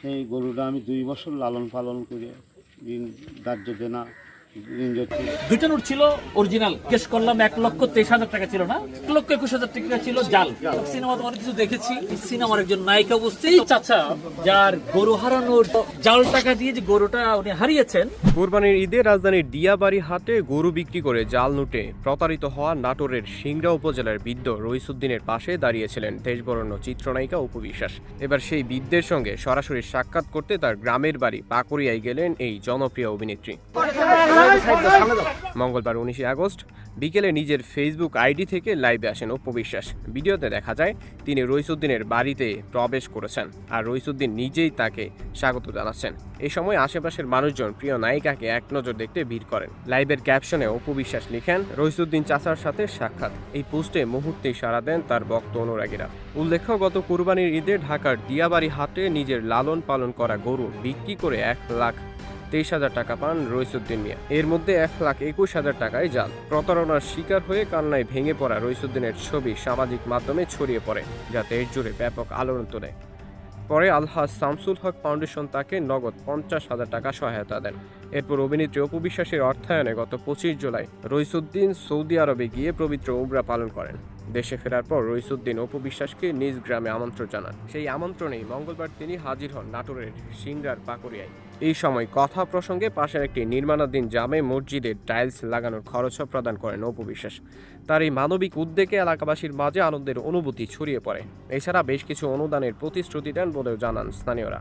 সেই গরুটা আমি দুই বছর লালন পালন করে দিন দাহ্য দেনা দুইটা নোট ছিল অরিজিনাল করলাম এক লক্ষ তেইশ হাজার টাকা ছিল না। এক লক্ষ একুশ হাজার টাকা ছিল জাল। সিনেমা তো অনেক কিছু দেখেছি। সিনেমার একজন নায়িকা বুঝতেই চাচা, যার গরু হারানোর জাল টাকা দিয়ে যে গরুটা উনি হারিয়েছেন। কোরবানির ঈদে রাজধানীর দিয়াবাড়ি হাটে গরু বিক্রি করে জাল নোটে প্রতারিত হওয়া নাটোরের সিংড়া উপজেলার বৃদ্ধ রইসুদ্দিনের পাশে দাঁড়িয়েছিলেন দেশবরণ্য চিত্রনায়িকা উপবিশ্বাস এবার সেই বৃদ্ধের সঙ্গে সরাসরি সাক্ষাৎ করতে তার গ্রামের বাড়ি পাকুড়িয়ায় গেলেন এই জনপ্রিয় অভিনেত্রী। মঙ্গলবার উনিশে আগস্ট বিকেলে নিজের ফেসবুক আইডি থেকে লাইভে আসেন উপবিশ্বাস ভিডিওতে দেখা যায় তিনি রইসুদ্দিনের বাড়িতে প্রবেশ করেছেন আর রইসুদ্দিন নিজেই তাকে স্বাগত জানাচ্ছেন। এই সময় আশেপাশের মানুষজন প্রিয় নায়িকাকে এক নজর দেখতে ভিড় করেন। লাইভের ক্যাপশনে উপবিশ্বাস লিখেন রইসুদ্দিন চাচার সাথে সাক্ষাৎ। এই পোস্টে মুহূর্তেই সাড়া দেন তার বক্ত অনুরাগীরা। উল্লেখ্য গত কুরবানির ঈদে ঢাকার দিয়াবাড়ি হাটে নিজের লালন পালন করা গরু বিক্রি করে এক লাখ তেইশ হাজার টাকা পান রইসুদ্দিন মিয়া। এর মধ্যে এক লাখ একুশ হাজার টাকায় জাল প্রতারণার শিকার হয়ে কান্নায় ভেঙে পড়া রইসুদ্দিনের ছবি সামাজিক মাধ্যমে ছড়িয়ে পড়ে, যা দেশ জুড়ে ব্যাপক আলোড়ন তোলে। পরে আলহাজ শামসুল হক ফাউন্ডেশন তাকে নগদ পঞ্চাশ হাজার টাকা সহায়তা দেন। এরপর অভিনেত্রী অপু বিশ্বাসের অর্থায়নে গত পঁচিশ জুলাই রইসুদ্দিন সৌদি আরবে গিয়ে পবিত্র উমরা পালন করেন। দেশে ফেরার পর রইসুদ্দিন অপু বিশ্বাসকে নিজ গ্রামে আমন্ত্রণ জানান। সেই আমন্ত্রণেই মঙ্গলবার তিনি হাজির হন নাটোরের সিংড়ার পাকুড়িয়ায়। এই সময় কথা প্রসঙ্গে পাশের একটি নির্মাণাধীন জামে মসজিদের টাইলস লাগানোর খরচও প্রদান করেন অপু বিশ্বাস। তার এই মানবিক উদ্যোগে এলাকাবাসীর মাঝে আনন্দের অনুভূতি ছড়িয়ে পড়ে। এছাড়া বেশ কিছু অনুদানের প্রতিশ্রুতি দেন বলেও জানান স্থানীয়রা।